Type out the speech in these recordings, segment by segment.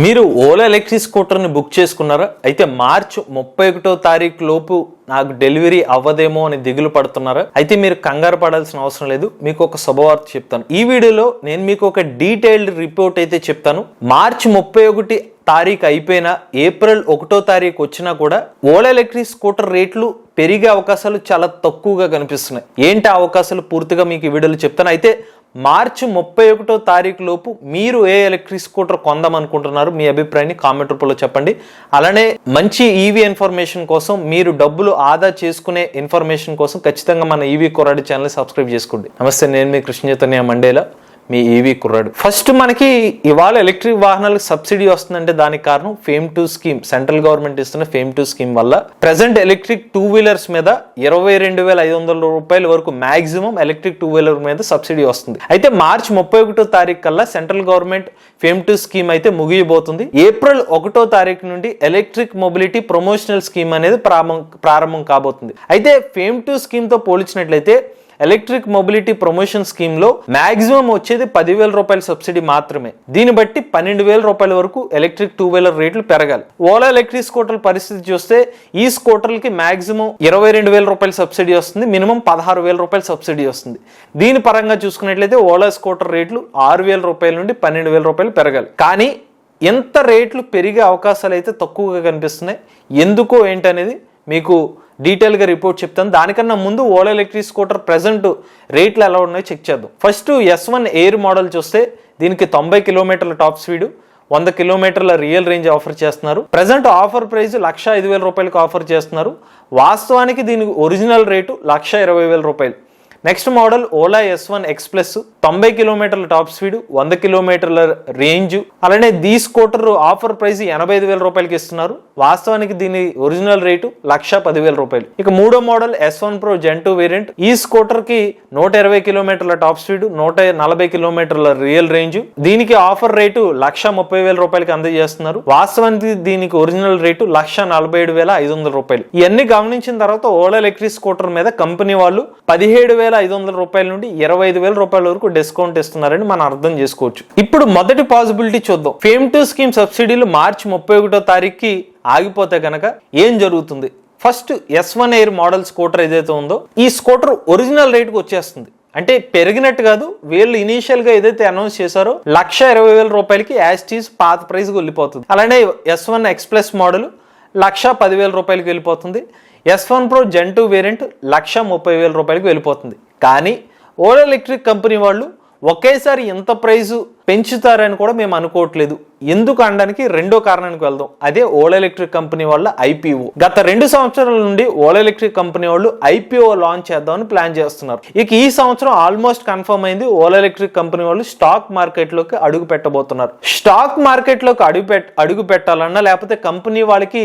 మీరు Ola electric స్కూటర్ని book చేసుకున్నారా? అయితే మార్చ్ ముప్పై ఒకటో తారీఖు లోపు నాకు డెలివరీ అవ్వదేమో అని దిగులు పడుతున్నారా? అయితే మీరు కంగారు పడాల్సిన అవసరం లేదు. మీకు ఒక శుభవార్త చెప్తాను. ఈ వీడియోలో నేను మీకు ఒక డీటెయిల్డ్ రిపోర్ట్ అయితే చెప్తాను. మార్చ్ ముప్పై ఒకటి తారీఖు అయిపోయినా ఏప్రిల్ ఒకటో తారీఖు వచ్చినా కూడా ఓలా ఎలక్ట్రిక్ స్కూటర్ రేట్లు పెరిగే అవకాశాలు చాలా తక్కువగా కనిపిస్తున్నాయి. ఏంటి ఆ అవకాశాలు? పూర్తిగా మీకు ఈ వీడియోలో చెప్తాను. అయితే మార్చి ముప్పై ఒకటో తారీఖు లోపు మీరు ఏ ఎలక్ట్రిక్ స్కూటర్ కొందాం అనుకుంటున్నారు మీ అభిప్రాయాన్ని కామెంట్ రూపంలో చెప్పండి. అలానే మంచి ఈవీ ఇన్ఫర్మేషన్ కోసం మీరు డబ్బులు ఆదా చేసుకునే ఇన్ఫర్మేషన్ కోసం ఖచ్చితంగా మన ఈవీ కొరాడి ఛానల్ సబ్స్క్రైబ్ చేసుకోండి. నమస్తే నేను మీ కృష్ణ చైతన్య మండేలా. మీ ఈవీ కుర్రాడు. ఫస్ట్ మనకి ఇవాళ ఎలక్ట్రిక్ వాహనాలకు సబ్సిడీ వస్తుందంటే దానికి కారణం FAME two scheme. Central government ఇస్తున్న ఫేమ్ టు స్కీమ్ వల్ల ప్రజెంట్ ఎలక్ట్రిక్ టూ వీలర్స్ మీద ఇరవై రెండు వేల ఐదు వందల రూపాయల వరకు మాక్సిమం ఎలక్ట్రిక్ టూ వీలర్ మీద సబ్సిడీ వస్తుంది. అయితే మార్చ్ ముప్పై ఒకటో తారీఖు కల్లా central government FAME two scheme అయితే ముగియబోతుంది. ఏప్రిల్ ఒకటో తారీఖు నుండి ఎలక్ట్రిక్ మొబిలిటీ ప్రమోషనల్ స్కీమ్ అనేది ప్రారంభం ప్రారంభం కాబోతుంది. అయితే ఫేమ్ టు స్కీమ్తో పోల్చినట్లయితే ఎలక్ట్రిక్ మొబిలిటీ ప్రమోషన్ స్కీమ్లో మాక్సిమం వచ్చేది పదివేల రూపాయల సబ్సిడీ మాత్రమే. దీన్ని బట్టి పన్నెండు వేల రూపాయల వరకు ఎలక్ట్రిక్ టూ వీలర్ రేట్లు పెరగాలి. ఓలా ఎలక్ట్రిక్ స్కూటర్ పరిస్థితి చూస్తే ఈ స్కూటర్లకి మాక్సిమం ఇరవై రెండు వేల రూపాయల సబ్సిడీ వస్తుంది. మినిమం పదహారు వేల రూపాయల సబ్సిడీ వస్తుంది. దీని పరంగా చూసుకున్నట్లయితే ఓలా స్కూటర్ రేట్లు ఆరు వేల రూపాయల నుండి పన్నెండు వేల రూపాయలు పెరగాలి. కానీ ఎంత రేట్లు పెరిగే అవకాశాలు అయితే తక్కువగా కనిపిస్తున్నాయి? ఎందుకో ఏంటనేది మీకు డీటెయిల్గా రిపోర్ట్ చెప్తాను. దానికన్నా ముందు ఓలా ఎలక్ట్రిక్ స్కూటర్ ప్రజెంట్ రేట్లు ఎలా ఉన్నాయో చెక్ చేద్దాం. First S one air model చూస్తే దీనికి తొంభై కిలోమీటర్ల టాప్ స్పీడ్ వంద కిలోమీటర్ల రియల్ రేంజ్ ఆఫర్ చేస్తున్నారు. ప్రజెంట్ ఆఫర్ ప్రైస్ లక్ష ఐదు వేల రూపాయలకు ఆఫర్ చేస్తున్నారు. వాస్తవానికి దీనికి ఒరిజినల్ రేటు లక్ష ఇరవై వేల రూపాయలు. Next model Ola S one X plus తొంభై కిలోమీటర్ల టాప్ స్పీడ్ వంద కిలోమీటర్ల రేంజ్ అలానే దీ స్కూటర్ ఆఫర్ ప్రైస్ ఎనభై ఐదు వేల రూపాయలకి ఇస్తున్నారు. వాస్తవానికి దీని ఒరిజినల్ రేటు లక్ష పదివేల రూపాయలు. ఇక మూడో model S one pro gen two variant ఈ స్కూటర్కి నూట ఇరవై కిలోమీటర్ల టాప్ స్పీడ్ నూట నలభై కిలోమీటర్ల రియల్ రేంజ్ దీనికి ఆఫర్ రేటు లక్ష ముప్పై వేల రూపాయలకి అందజేస్తున్నారు. వాస్తవానికి దీనికి ఒరిజినల్ రేటు లక్ష నలభై ఏడు వేల ఐదు వందల రూపాయలు. ఇవన్నీ గమనించిన తర్వాత ఓలా ఎలక్ట్రిక్ స్కూటర్ మీద కంపెనీ వాళ్ళు పదిహేడు వేల ఐదు వందల రూపాయల నుండి ఇరవై ఐదు వేల రూపాయల వరకు డిస్కౌంట్ ఇస్తున్నారని మనం అర్థం చేసుకోవచ్చు. ఇప్పుడు మొదటి పాసిబిలిటీ చూద్దాం. ఫేమ్ టూ స్కీమ్ సబ్సిడీలు మార్చి ముప్పై ఒకటో తారీఖుకి ఆగిపోతే కనుక ఏం జరుగుతుంది? First S one air model scooter ఏదైతే ఉందో ఈ స్కూటర్ ఒరిజినల్ రేట్కి వచ్చేస్తుంది. అంటే పెరిగినట్టు కాదు వీళ్ళు ఇనీషియల్గా ఏదైతే అనౌన్స్ చేశారో లక్ష ఇరవై వేల రూపాయలకి యాస్టీస్ పాత ప్రైస్ వెళ్ళిపోతుంది. అలానే S one express model lakh పదివేల రూపాయలకి వెళ్ళిపోతుంది. S one pro gen two variant lakh ముప్పై వేల రూపాయలకు వెళ్ళిపోతుంది. కానీ ఓలా ఎలక్ట్రిక్ కంపెనీ వాళ్ళు ఒకేసారి ఎంత ప్రైజు పెంచుతారని కూడా మేము అనుకోవట్లేదు. ఎందుకు అనడానికి రెండో కారణానికి వెళ్దాం. అదే ఓలా ఎలక్ట్రిక్ కంపెనీ వాళ్ళ ఐపీఓ గత రెండు సంవత్సరాల నుండి ఓలా ఎలక్ట్రిక్ కంపెనీ వాళ్ళు ఐపీఓ లాంచ్ చేద్దామని ప్లాన్ చేస్తున్నారు. ఇక ఈ సంవత్సరం ఆల్మోస్ట్ కన్ఫర్మ్ అయింది ఓలా ఎలక్ట్రిక్ కంపెనీ వాళ్ళు స్టాక్ మార్కెట్లోకి అడుగు పెట్టబోతున్నారు. స్టాక్ మార్కెట్లోకి అడుగు పెట్ అడుగు పెట్టాలన్నా లేకపోతే కంపెనీ వాళ్ళకి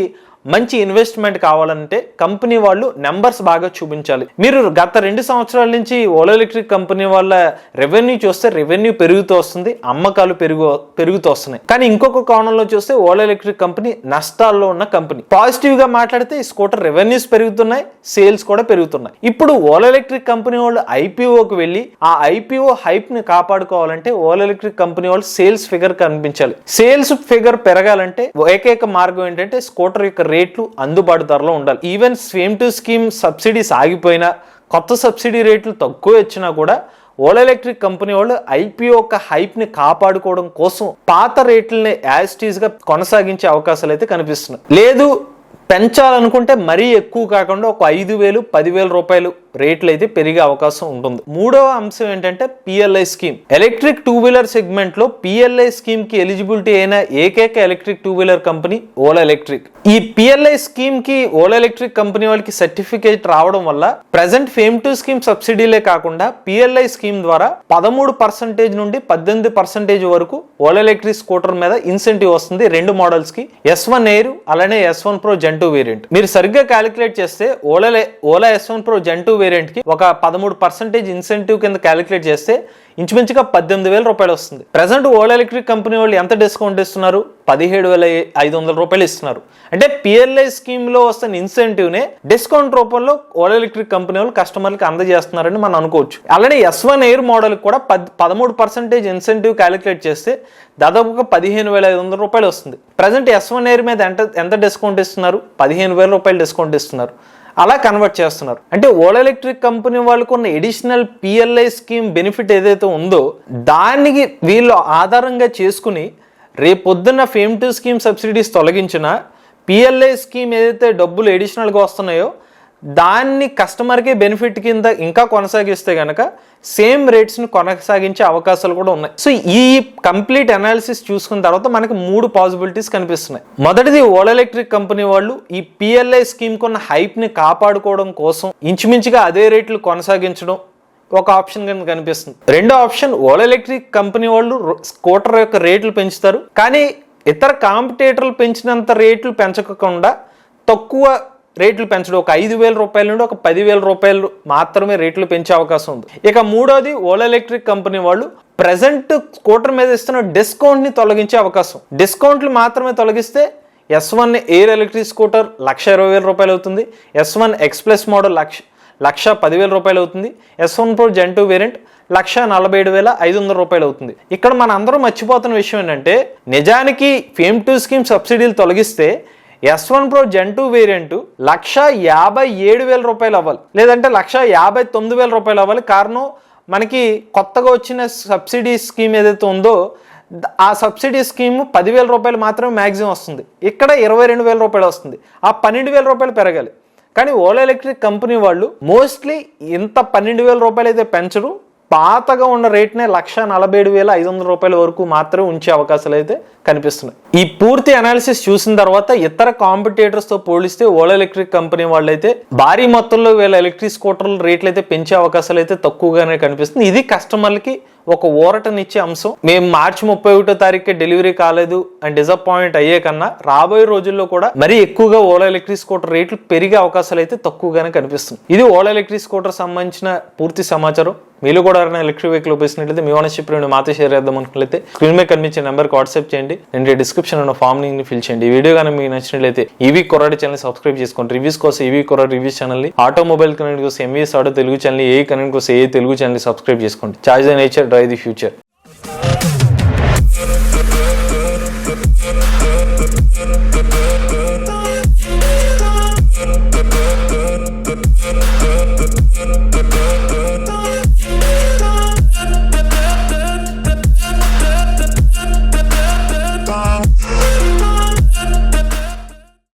మంచి ఇన్వెస్ట్మెంట్ కావాలంటే కంపెనీ వాళ్ళు నెంబర్స్ బాగా చూపించాలి. మీరు గత రెండు సంవత్సరాల నుంచి ఓలా ఎలక్ట్రిక్ కంపెనీ వాళ్ళ రెవెన్యూ చూస్తే రెవెన్యూ పెరుగుతూ వస్తుంది అమ్మకాలు పెరుగు పెరుగుతూ వస్తున్నాయి. కానీ ఇంకొక కోణంలో చూస్తే ఓలా ఎలక్ట్రిక్ కంపెనీ నష్టాల్లో ఉన్న కంపెనీ పాజిటివ్గా మాట్లాడితే ఈ స్కూటర్ రెవెన్యూస్ పెరుగుతున్నాయి సేల్స్ కూడా పెరుగుతున్నాయి. ఇప్పుడు ఓలా ఎలక్ట్రిక్ కంపెనీ వాళ్ళు ఐపీఓకి వెళ్ళి ఆ ఐపీఓ హైప్ని కాపాడుకోవాలంటే ఓలా ఎలక్ట్రిక్ కంపెనీ వాళ్ళు సేల్స్ ఫిగర్ కనిపించాలి. సేల్స్ ఫిగర్ పెరగాలంటే ఏకైక మార్గం ఏంటంటే స్కూటర్ యొక్క రేట్లు అందుబాటు ధరలో ఉండాలి. Even FAME two scheme subsidies ఆగిపోయినా కొత్త సబ్సిడీ రేట్లు తక్కువ వచ్చినా కూడా ఓలా ఎలక్ట్రిక్ కంపెనీ వాళ్ళు ఐపీఓ యొక్క హైప్ని కాపాడుకోవడం కోసం పాత రేట్లని యాజ్ కొనసాగించే అవకాశాలు అయితే కనిపిస్తున్నాయి. లేదు పెంచాలనుకుంటే మరీ ఎక్కువ కాకుండా ఒక ఐదు వేలు పదివేల రూపాయలు రేట్లు అయితే పెరిగే అవకాశం ఉంటుంది. మూడవ అంశం ఏంటంటే PLI scheme electric two wheeler సెగ్మెంట్లో పిఎల్ఐ స్కీమ్కి ఎలిజిబిలిటీ అయిన ఏకైక electric two wheeler company Ola electric ఈ పిఎల్ఐ స్కీమ్కి ఓలా ఎలక్ట్రిక్ కంపెనీ వాళ్ళకి సర్టిఫికేట్ రావడం వల్ల ప్రజెంట్ ఫేమ్ టు స్కీమ్ సబ్సిడీలే కాకుండా పిఎల్ఐ స్కీమ్ ద్వారా పదమూడు పర్సెంటేజ్ నుండి పద్దెనిమిది పర్సెంటేజ్ వరకు ఓలా ఎలక్ట్రిక్ స్కూటర్ మీద ఇన్సెంటివ్ వస్తుంది రెండు మోడల్స్కి. ఎస్ వన్ ఎయిర్ అలానే S one pro gen two variant. మీరు సరిగ్గా క్యాలిక్యులేట్ చేస్తే Ola Ola S one pro gen వేరియంట్కి వేరియంట్కి ఒక పదమూడు పర్సెంటేజ్ ఇన్సెంటివ్ కింద క్యాలిక్యులేట్ చేస్తే ఇంచుమించుగా పద్దెనిమిది వేల రూపాయలు వస్తుంది. ప్రజెంట్ ఓల్డ్ ఎలక్ట్రిక్ కంపెనీ వాళ్ళు ఎంత డిస్కౌంట్ ఇస్తున్నారు? పదిహేడు వేల ఐదు వందల రూపాయలు ఇస్తున్నారు. అంటే పిఎల్ఐ స్కీమ్లో వస్తున్న ఇన్సెంటివ్నే డిస్కౌంట్ రూపంలో ఓల్డ్ ఎలక్ట్రిక్ కంపెనీ వాళ్ళు కస్టమర్లకు అందజేస్తున్నారని మనం అనుకోవచ్చు. అలానే ఎస్ వన్ ఎయిర్ మోడల్ కూడా పద్ పదమూడు పర్సెంటేజ్ ఇన్సెంటివ్ క్యాలిక్యులేట్ చేస్తే దాదాపుగా పదిహేను వేల ఐదు వందల రూపాయలు వస్తుంది. ప్రజెంట్ ఎస్ వన్ ఎయిర్ మీద ఎంత ఎంత డిస్కౌంట్ ఇస్తున్నారు? పదిహేను వేల రూపాయలు డిస్కౌంట్ ఇస్తున్నారు. అలా కన్వర్ట్ చేస్తున్నారు. అంటే ఓలా ఎలక్ట్రిక్ కంపెనీ వాళ్ళకు ఉన్న ఎడిషనల్ పిఎల్ఐ స్కీమ్ బెనిఫిట్ ఏదైతే ఉందో దానికి వీళ్ళు ఆధారంగా చేసుకుని రేపొద్దున్న ఫేమ్ టు స్కీమ్ సబ్సిడీస్ తొలగించిన పిఎల్ఐ స్కీమ్ ఏదైతే డబ్బులు ఎడిషనల్గా వస్తున్నాయో దాన్ని కస్టమర్కి బెనిఫిట్ కింద ఇంకా కొనసాగిస్తే కనుక సేమ్ రేట్స్ని కొనసాగించే అవకాశాలు కూడా ఉన్నాయి. సో ఈ కంప్లీట్ అనాలిసిస్ చూసుకున్న తర్వాత మనకి మూడు పాసిబిలిటీస్ కనిపిస్తున్నాయి. మొదటిది ఓలా ఎలక్ట్రిక్ కంపెనీ వాళ్ళు ఈ పిఎల్ఐ స్కీమ్ కొన్న హైప్ని కాపాడుకోవడం కోసం ఇంచుమించుగా అదే రేట్లు కొనసాగించడం ఒక ఆప్షన్ కింద కనిపిస్తుంది. రెండో ఆప్షన్ ఓలా ఎలక్ట్రిక్ కంపెనీ వాళ్ళు స్కూటర్ యొక్క రేట్లు పెంచుతారు. కానీ ఇతర కాంపిటేటర్లు పెంచినంత రేట్లు పెంచకుండా తక్కువ రేట్లు పెంచడం ఒక ఐదు వేల రూపాయల నుండి ఒక పదివేల రూపాయలు మాత్రమే రేట్లు పెంచే అవకాశం ఉంది. ఇక మూడోది ఓలా ఎలక్ట్రిక్ కంపెనీ వాళ్ళు ప్రజెంట్ స్కూటర్ మీద ఇస్తున్న డిస్కౌంట్ని తొలగించే అవకాశం. డిస్కౌంట్లు మాత్రమే తొలగిస్తే S one air electric scooter lakh ఇరవై వేల రూపాయలు అవుతుంది. S one express model lakh lakh పదివేల రూపాయలు అవుతుంది. S one pro gen two variant lakh నలభై ఏడు వేల ఐదు వందల రూపాయలు అవుతుంది. ఇక్కడ మన అందరం మర్చిపోతున్న విషయం ఏంటంటే నిజానికి ఫేమ్ టూ స్కీమ్ సబ్సిడీలు తొలగిస్తే S one pro gen two variant lakh యాభై ఏడు వేల రూపాయలు అవ్వాలి. లేదంటే లక్ష యాభై తొమ్మిది వేల రూపాయలు అవ్వాలి. కారణం మనకి కొత్తగా వచ్చిన సబ్సిడీ స్కీమ్ ఏదైతే ఉందో ఆ సబ్సిడీ స్కీమ్ పదివేల రూపాయలు మాత్రమే మ్యాక్సిమం వస్తుంది. ఇక్కడ ఇరవై రెండు వేల రూపాయలు వస్తుంది. ఆ పన్నెండు వేల రూపాయలు పెరగాలి. కానీ ఓలా ఎలక్ట్రిక్ కంపెనీ వాళ్ళు మోస్ట్లీ ఇంత పన్నెండు వేల రూపాయలు అయితే పెంచరు. పాతగా ఉన్న రేట్నే లక్ష నలభై ఏడు వేల ఐదు వందల రూపాయల వరకు మాత్రమే ఉంచే అవకాశాలు అయితే కనిపిస్తున్నాయి. ఈ పూర్తి అనాలిసిస్ చూసిన తర్వాత ఇతర కాంపిటేటర్స్తో పోలిస్తే ఓలా ఎలక్ట్రిక్ కంపెనీ వాళ్ళైతే భారీ మొత్తంలో వీళ్ళ ఎలక్ట్రిక్ స్కూటర్ల రేట్లు అయితే పెంచే అవకాశాలు అయితే తక్కువగానే కనిపిస్తుంది ఇది కస్టమర్లకి ఒక ఊరటనిచ్చే అంశం. మేము మార్చి ముప్పై ఒకటో తారీఖుకే డెలివరీ కాలేదు అండ్ డిసప్పాయింట్ అయ్యే కన్నా రాబోయే రోజుల్లో కూడా మరీ ఎక్కువగా ఓలా ఎలక్ట్రిక్ స్కూటర్ రేట్లు పెరిగే అవకాశాలు అయితే తక్కువగానే కనిపిస్తుంది. ఇది ఓలా ఎలక్ట్రిక్ స్కూటర్ సంబంధించిన పూర్తి సమాచారం. మీరు కూడా ఎవరైనా ఎలక్ట్రిక్ వెహికల్ ఉపయోగించినట్లయితే మీ ఓనర్షిప్ నేను మాతో షేర్ చేద్దాం అనుకున్నట్లయితే స్క్రీన్ మీద కనిపించే నెంబర్కి వాట్సాప్ చేయండి. నేను డిస్క్రిప్షన్ ఉన్న ఫామ్ని ఫిల్ చేయండి. ఈ వీడియో కానీ మీకు నచ్చినట్లయితే ఈవీ కొరాడి ఛానల్ సబ్స్క్రైబ్ చేసుకోండి. రివ్యూస్ కోసం ఈవీ కొరాడి రివ్యూస్ ఛానల్ని ఆటోమొబైల్ కనెక్ట్ కోసం MVS auto Telugu channel A connect కోసం ఏ తెలుగు ఛానల్ సబ్స్క్రైబ్ చేసుకోండి. Charge nature By the future.